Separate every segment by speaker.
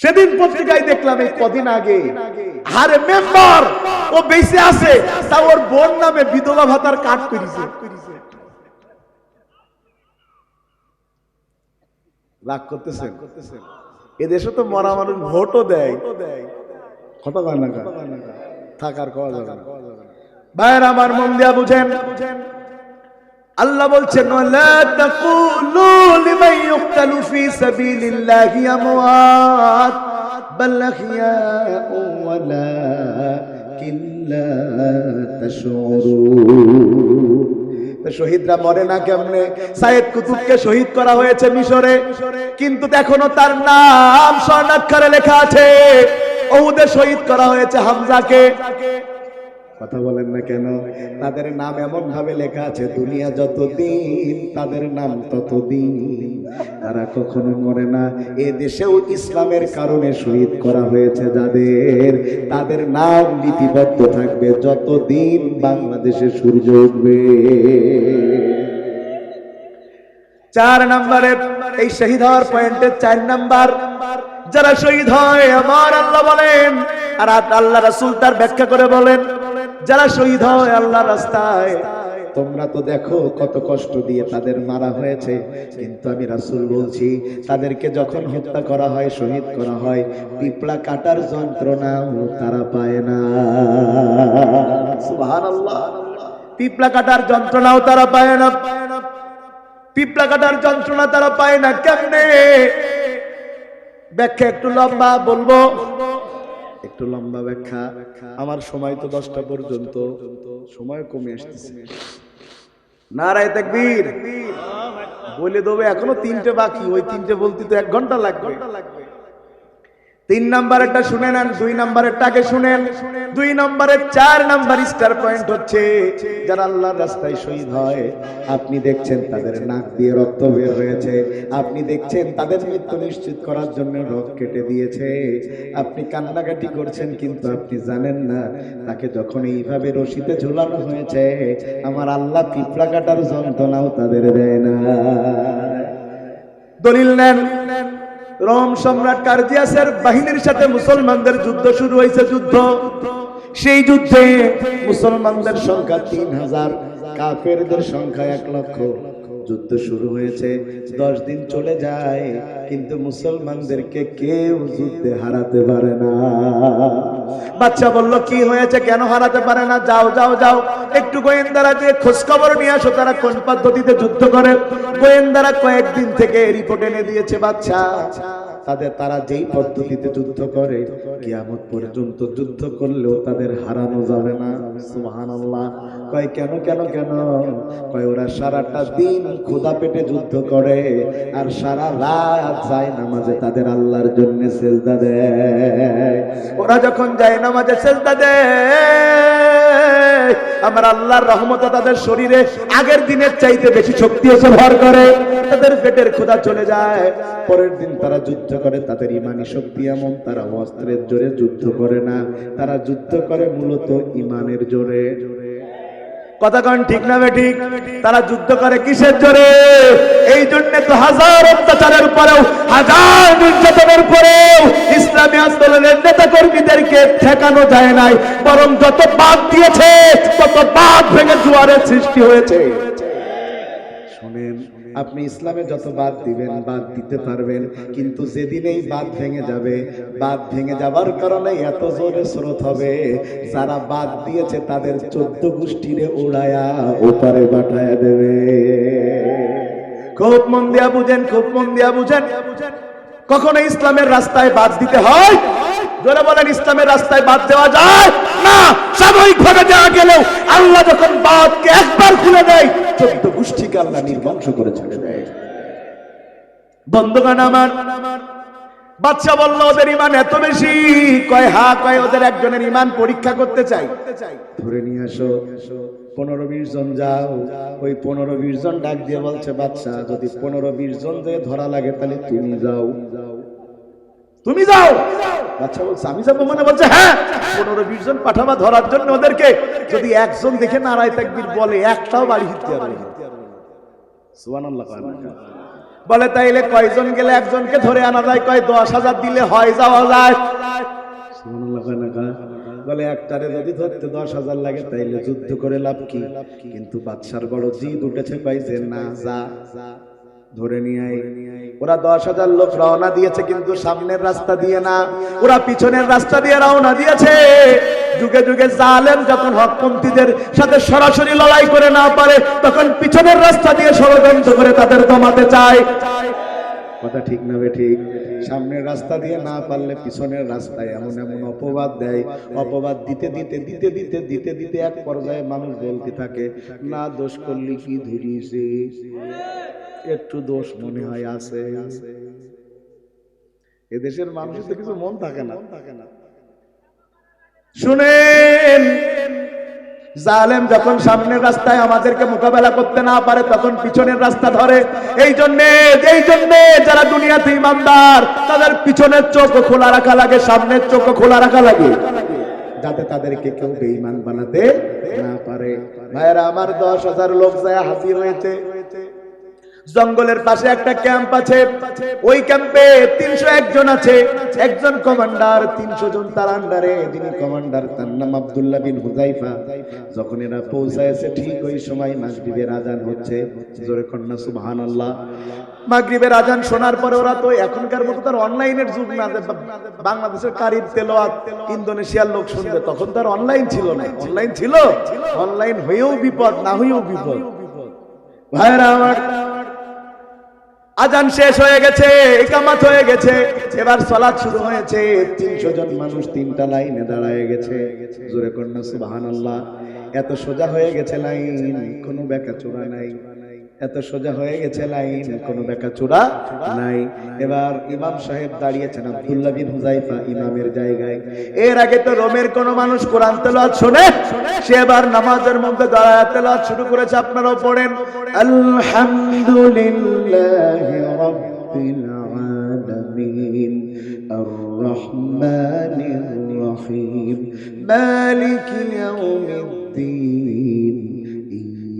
Speaker 1: সেদিন পত্রিকায় দেখলাম এই কদিন আগে আরে মেম্বার ও বেঁচে আছে, তা ওর বোন নামে বিধবা ভাতার কাট করেছে রাগ করতেছেন? এদেশে তো মরা মানুষ ভোটও দেয়। কথা কয় না থাকার কওয়া যাবে আমার মন দিয়া বুঝেন। আল্লাহ বলছেন ওয়ালা তাকুলু লিমান ইউকতালু ফি সাবিলিল্লাহি আমওয়াত, বাল আহইয়াউ ওয়ালাকিন লা তাশউরুন. শহীদরা মরে না কেমনে? সাইদ কুতুবকে শহীদ করা হয়েছে মিশরে, কিন্তু এখনও তার নাম স্বর্ণাক্ষরে লেখা আছে। ওহুদে শহীদ করা হয়েছে হামজাকে। কথা বলেন না কেন? তাদের নাম এমন ভাবে লেখা আছে, দুনিয়া যতদিন, তাদের নাম ততদিন। তারা কখনো মরে না। এ দেশেও ইসলামের কারণে শহীদ করা হয়েছে যাদের। তাদের নাম লিপিবদ্ধ থাকবে যতদিন বাংলাদেশে সূর্য উঠবে। চার নম্বরে, এই শহীদ হওয়ার পয়েন্টের চার নাম্বার, যারা শহীদ হয়, আমার আল্লাহ বলেন, আর আল্লাহ রাসূল তার ব্যাখ্যা করে বলেন যারা শহীদ হয় আল্লাহ রাস্তায়। তোমরা তো দেখো কত কষ্ট দিয়ে তাদের মারা হয়েছে। কিন্তু আমি রাসূল বলছি তাদেরকে যখন হত্যা করা হয় শহীদ করা হয় পিপড়া কাটার যন্ত্রণাও তারা পায় না। পিপড়া কাটার যন্ত্রণাও তারা পায় না। পিপড়া কাটার যন্ত্রণা তারা পায় না। কেমনে? ব্যাখ্যা একটু লম্বা বলব। একটু লম্বা ব্যাখ্যা। আমার সময় তো দশটা পর্যন্ত। সময় কমে আসতেছে। নারায় তাকবীর। বলে দেবে এখনও তিনটে বাকি। ওই তিনটে বলতে তো এক ঘণ্টা লাগবে। তিন নাম্বারেরটা শুনে নেন, দুই নাম্বারেরটাকে শুনেন দুই নম্বরের চার নাম্বার স্টার পয়েন্ট হচ্ছে যারা আল্লাহর রাস্তায় শহীদ হয়, আপনি দেখছেন তাদের নাক দিয়ে রক্ত বের হয়েছে, আপনি দেখছেন তাদের মৃত্যু নিশ্চিত করার জন্য রক কেটে দিয়েছে। আপনি কান্নাকাটি করছেন কিন্তু আপনি জানেন না, তাকে যখন এইভাবে রশিতে ঝুলানো হয়েছে, আমার আল্লাহ পিঁপড়া কাটার যন্ত্রণাও তাদের দেয় না। দলিল নেন। রোম সম্রাট কার্জিয়াসের বাহিনীর সাথে মুসলমানদের যুদ্ধ শুরু হয়েছে, যুদ্ধ। সেই যুদ্ধে মুসলমানদের সংখ্যা তিন হাজার, কাফেরদের সংখ্যা এক লক্ষ। যুদ্ধ শুরু হয়েছে। দশ দিন চলে যায়, কিন্তু মুসলমানদেরকে কেউ যুদ্ধে হারাতে পারে না। বাচ্চা বলল, কি হয়েছে? কেন হারাতে পারে না? যাও যাও যাও। একটু গোয়েন্দারা যে খোঁজ খবর নিয়ে আসো, তারা কোন পদ্ধতিতে যুদ্ধ করে? গোয়েন্দারা কয়েকদিন থেকে রিপোর্ট এনে দিয়েছে বাচ্চা তাদের, তারা যেই পদ্ধতিতে যুদ্ধ করে, কিয়ামত পর্যন্ত যুদ্ধ করলেও তাদের হারানো যাবে না। সুবহানাল্লাহ। কয়, কেন কেন কেন? কয়, ওরা সারাটা দিন ক্ষুধা পেটে যুদ্ধ করে, আর সারা রাত যায় নামাজে তাদের আল্লাহর জন্য সেজদা দেয়। ওরা যখন যায় নামাজে সেজদা দেয় আমার আল্লাহর রহমত তাদের শরীরে আগের দিনের চাইতে বেশি শক্তি এসে ভর করে, তাদের পেটের ক্ষুধা চলে যায়। পরের দিন তারা যুদ্ধ করে, তাদের ইমানি শক্তি এমন, তারা অস্ত্রের জোরে যুদ্ধ করে না। তারা যুদ্ধ করে মূলত ইমানের জোরে। কথা কন ঠিক না ঠিক? তারা যুদ্ধ করে কিসের জোরে? এই জন্য তো হাজার অত্যাচারের পরেও, হাজার নির্যাতনের পরেও ইসলামী আন্দোলনের কর্মীদেরকে ঠেকানো যায় নাই। বরং যত বাদ দিয়েছে তত বাদ ভেঙে জোয়ারের সৃষ্টি হয়েছে। শোনেন আপনি ইসলামে যত বাদ দিবেন বাদ দিতে পারবেন। কিন্তু যেদিন এই বাদ ভেঙে যাবে বাদ ভেঙে যাবার কারণে এত জোরে স্রোত হবে। যারা বাদ দিয়েছে তাদের চোদ্দ গোষ্ঠীরে উড়ায়া ওপারে পাঠায়া দেবে। খুব মন দিয়া বুঝেন খুব মন দিয়া বুঝেন। কখনো ইসলামের রাস্তায় বাদ দিতে হয়? জোরে বলেন, ইসলামের রাস্তায় বাদ দেওয়া যায়? না সাময়িক ভাবে দেওয়া গেলেও আল্লাহ যখন বাদকে একবার খুলে দেয় চোদ্দ গোষ্ঠীকে আল্লাহ নির্বংশ করে ছেড়ে দেয়। বন্ধুগণ আমার বাচ্চা বলল, ওদের ইমান এত বেশি, কয় হা, কয় ওদের একজনের ইমান পরীক্ষা করতে চাই। ধরে নিয়ে আসো, পনেরো বিশ জন যাও, ওই পনেরো বিশ জন ডাক দিয়ে বলছে বাচ্চা যদি পনেরো বিশ জন ধরা লাগে, তাহলে তুমি যাও। তুমি যাও। বাচ্চা বলছে হ্যাঁ পনেরো, বিশ জন ধরার জন্য ওদেরকে। যদি একজন দেখে বলে, একটাও। বলে, তাইলে কয়জন গেলে একজনকে ধরে আনা যায়? কয়, দশ হাজার দিলে হয়, যাওয়া যায়। বলে, একটারে যদি ধরতে দশ হাজার লাগে, তাইলে যুদ্ধ করে লাভ কি? কিন্তু বাদশার বড় জিদ উঠেছে পাইছে না, যা। ধরে নিয়ে ওরা দশ হাজার লোক রওনা দিয়েছে, কিন্তু সামনের রাস্তা দিয়ে না। ওরা পিছনের রাস্তা দিয়ে রওনা দিয়েছে। যুগে যুগে জালেন যখন হকপন্থীদের সাথে সরাসরি লড়াই করে না পারে, তখন পিছনের রাস্তা দিয়ে ষড়যন্ত্র করে তাদের দমাতে চায়। কথা ঠিক না বে ঠিক। সামনের রাস্তা দিয়ে না পারলে পিছনের রাস্তায় এমন এমন অপবাদ দেয়। অপবাদ দিতে দিতে দিতে দিতে দিতে দিতে এক পর্যায়ে মানুষ বলতে থাকে, না দোষ করলি কি ধরিয়েছে একটু দোষ মনে হয় আছে। এদেশের মানুষের তো কিছু মন থাকে না। শুনেন! জালেম যখন সামনের রাস্তায় আমাদেরকে মোকাবেলা করতে না পারে, তখন পিছনের রাস্তা ধরে। এই জন্যে এই জন্যে যারা দুনিয়াতে ইমানদার, তাদের পিছনের চোখ খোলা রাখা লাগে, সামনের চোখ খোলা রাখা লাগে। যাতে তাদেরকে কেউ বেঈমান বানাতে না পারে। ভাইয়েরা, আমার দশ হাজার লোক যায় হাজির হয়েছে জঙ্গলের পাশে একটা ক্যাম্প আছে। ওই ক্যাম্পে তিনশো একজন আছে। একজন কমান্ডার, তিনশো জন তার আন্ডারে। যিনি কমান্ডার, তার নাম আব্দুল্লাহ বিন হুজাইফা যখন এরা পৌঁছায়ছে ঠিক ওই সময় মাগরিবের আজান হচ্ছে। জোরে কন্যা সুবহান আল্লাহ আজান শোনার পরে ওরা তো এখনকার মতো তার অনলাইনের যুগ না বাংলাদেশের কারির ইন্দোনেশিয়ার লোক শুনবে। তখন তার অনলাইন ছিল না। অনলাইন ছিল? অনলাইন হয়েও বিপদ, না হয়েও বিপদ। ভাইরা আমার আজান শেষ হয়ে গেছে একামাত হয়ে গেছে। এবার সলাদ শুরু হয়েছে। তিনশো জন মানুষ তিনটা লাইনে দাঁড়ায় গেছে। জোরে কন্যা সুবাহান এত সোজা হয়ে গেছে লাইন, কোনো বেকা চোরা নাই। এত সোজা হয়ে গেছে লাইন, কোনো বেকা চূড়া নাই। এবার ইমাম সাহেব দাঁড়িয়েছেন আব্দুল্লাহ বিন হুজাইফা ইমামের জায়গায়। এর আগে তো রোমের কোনো মানুষ কোরআন তেলাওয়াত শুনে? সেবার নামাজের মধ্যে দাঁড়ায় তেলাওয়াত শুরু করেছে, আপনারাও পড়েন। আলহামদুলিল্লাহ রাব্বিল আলামিন আর রহমানির রহিম, মালিক ইয়াউমিদ্দিন।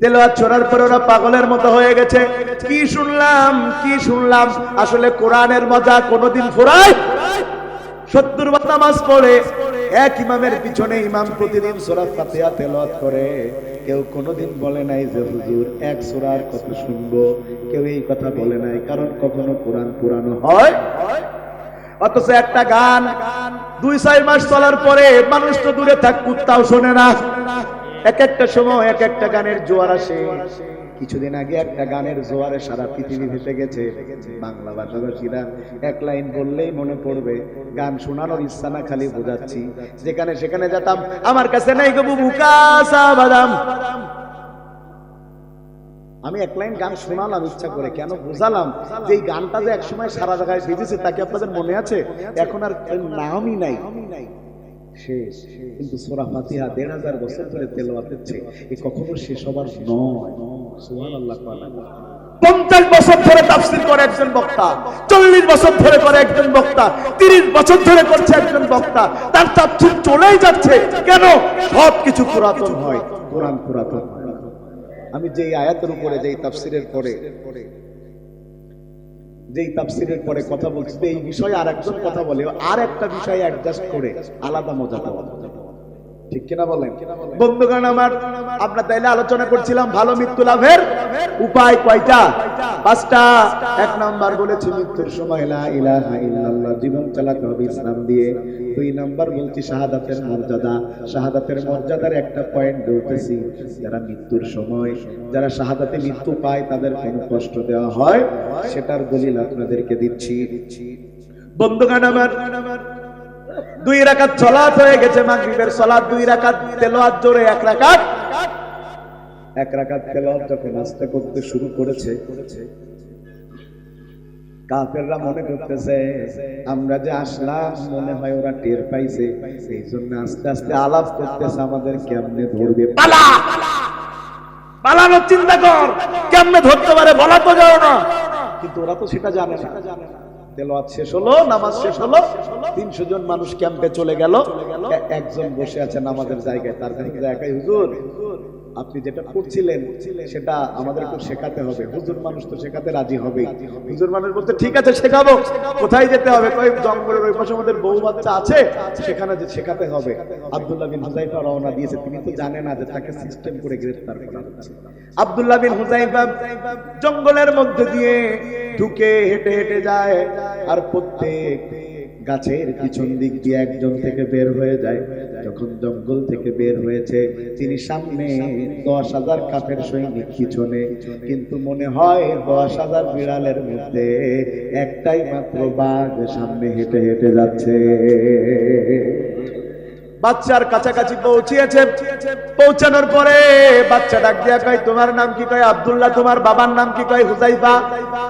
Speaker 1: তেলাওয়াত ছোড়ার পর ওরা পাগলের মতো হয়ে গেছে। কি শুনলাম কি শুনলাম? আসলে কোরআনের মজা কোনোদিন ফুরায় সত্তর বার নামাজ পড়ে, এক ইমামের পিছনে ইমাম প্রতিদিন সূরা ফাতিহা তেলাওয়াত করে। কেউ কোনোদিন বলে নাই যে, হুজুর, এক সূরার কথা শুনব? কেউ এই কথা বলে নাই, কারণ কখনো কোরআন পুরানো হয়। অথচ একটা গান, দুই ছয় মাস চলার পরে মানুষ তো দূরে থাক কুত্তাও শোনে না। এক একটা সময় এক একটা গানের জোয়ার আসে। কিছুদিন আগে একটা গানের জোয়ারে সারা পৃথিবী ভেসে গেছে। বাংলা ভাষাভাষীরা এক লাইন বললেই মনে পড়বে, গান শোনানোর ইচ্ছা না, খালি বোঝাচ্ছি। যেখানে সেখানে যেতাম, আমার কাছে নাই গো বুবু কাসা বাদাম। আমি এক লাইন গান শোনালাম, ইচ্ছা করে কেন বোঝালাম? যে এই গানটা যে একসময় সারা জায়গায় বেজেছে তাকে আপনাদের মনে আছে? এখন আর নামই নাই। শেষ। কিন্তু সোরা ফাতিহা দেড় হাজার বছর ধরে হচ্ছে এ কখনো শেষ হবার নয়। সুবহানাল্লাহ পঞ্চাশ বছর ধরে তাফসির করে একজন বক্তা চল্লিশ বছর ধরে করে একজন বক্তা তিরিশ বছর ধরে করছে একজন বক্তা তার তাফসির চলেই যাচ্ছে। কেন? সব কিছু পুরাতন হয়। কোরআন পুরাতন আমি যেই আয়াতের উপরে যেই তাফসিরের পরে যেই তাফসিরের পরে কথা বলছি এই বিষয়ে আর একজন কথা বলে, আর একটা বিষয়ে অ্যাডজাস্ট করে আলাদা মজা পাওয়া। ঠিক কিনা বলেন? বন্ধুগণ আমার, আমরা তাইলে আলোচনা করছিলাম ভালো মৃত্যু লাভের উপায় কয়টা? পাঁচটা। এক নাম্বার বলেছি, মৃত্যুর সময় লা ইলাহা ইল্লাল্লাহ, জীবন চালাতে হবে ইসলাম দিয়ে। দুই নাম্বার বলছি, শাহাদাতের মর্যাদা। শাহাদাতের মর্যাদার একটা পয়েন্ট বলতেছি, যারা মৃত্যুর সময়, যারা শাহাদাতে মৃত্যু পায়, তাদের কোনো কষ্ট দেওয়া হয়? সেটার দলিল আপনাদেরকে দিচ্ছি। বন্ধুগণ আমার দুই রাকাত সলাত হয়ে গেছে মাগরিবের সলাত দুই রাকাত তেলাওয়াত জোরে, এক রাকাত। এক রাকাত তেলাওয়াত যখন আস্তে করতে শুরু করেছে, কাফেররা মনে করতেছে, আমরা যে আসলাম, মনে হয় ওরা টের পাইছে। এই জন্য আস্তে আস্তে আলাপ করতেছে, আমাদের কেমনে ধরবে? পালা! পালানোর চিন্তা কর, কেমনে ধরতে পারে বলা তো যাও না। কিন্তু ওরা তো সেটা জানে না। শেষ হলো, নামাজ শেষ হলো, তিনশো জন মানুষ ক্যাম্পে চলে গেল। একজন বসে আছে নামাজের জায়গায়, তার কাছে একাই হুজুর আপনি যেটা করছিলেন, সেটা আমাদেরকে শেখাতে হবে। হুজুর মানুষ তো শেখাতে রাজি হবে হুজুর মানুষ বলতে ঠিক আছে, শেখাবো। কোথায় যেতে হবে? জঙ্গলের ওই পাশে আমাদের বউ বাচ্চা আছে, সেখানে যে শেখাতে হবে। আব্দুল্লাহ বিন হুজাইফা রওনা দিয়েছে। তিনি তো জানে না যে তাকে সিস্টেম করে গ্রেফতার করা হচ্ছে। আব্দুল্লাহ বিন হুজাইফা জঙ্গলের মধ্যে দিয়ে ঢুকে হেঁটে হেঁটে যায়। আর প্রত্যেক গাছের পিছন দিক দিয়ে একজন থেকে বের হয়ে যায়। যখন জঙ্গল থেকে বের হয়েছে, তিনি সামনে দশ হাজার কাপের সৈনিক পিছনে। কিন্তু মনে হয় দশ হাজার বিড়ালের মধ্যে একটাই মাত্র বাঘ সামনে হেঁটে হেঁটে যাচ্ছে। বাচ্চার কাছাকাছি পৌঁছিয়েছে। পৌঁছানোর পরে বাচ্চা ডাক দিয়া কয়, তোমার নাম কি? কয়, আবদুল্লাহ, তোমার বাবার নাম কি? কয়, হুজাইফা।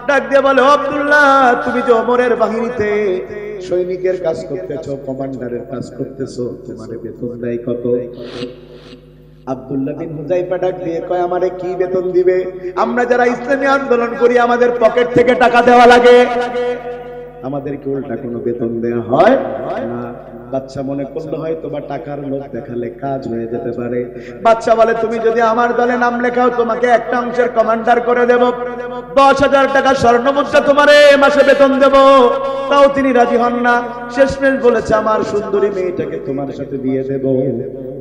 Speaker 1: ডাক দিয়ে বলে, "ও আব্দুল্লাহ, তুমি যে অমরের বাহিনীতে সৈনিকের কাজ করতেছো, কমান্ডারের কাজ করতেছো, তোমার বেতন দেয় কত? আব্দুল্লাহ বিন হুজাইফা ডাক দিয়ে কয়, আমারে কি বেতন দিবে? আমরা যারা ইসলামী আন্দোলন করি, আমাদের পকেট থেকে টাকা দেওয়া লাগে। আমাদেরকে উল্টা কোনো বেতন হয় না। বাচ্চা মনে করল হয়তো বা টাকার লোক দেখালে কাজ হয়ে যেতে পারে। বাচ্চা বলে, তুমি যদি আমার দলে নাম লেখাও, তোমাকে একটা অংশের কমান্ডার করে দেব। দশ হাজার টাকা স্বর্ণ মুদ্রা তোমার মাসে বেতন দেব। তাও তিনি রাজি হন না। শেষমেশ বলেছে, আমার সুন্দরী মেয়েটাকে তোমার সাথে দিয়ে দেব।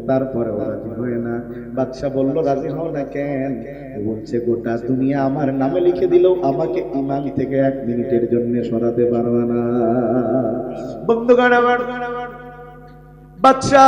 Speaker 1: তারপরে রাজি হয় না। বাদশা বলল, রাজি হও না কেন? বলছে, গোটা দুনিয়া আমার নামে লিখে দিলেও আমাকে ইমান থেকে এক মিনিটের জন্য সরাতে পারবে না। বন্ধুগণ আমার বাচ্চা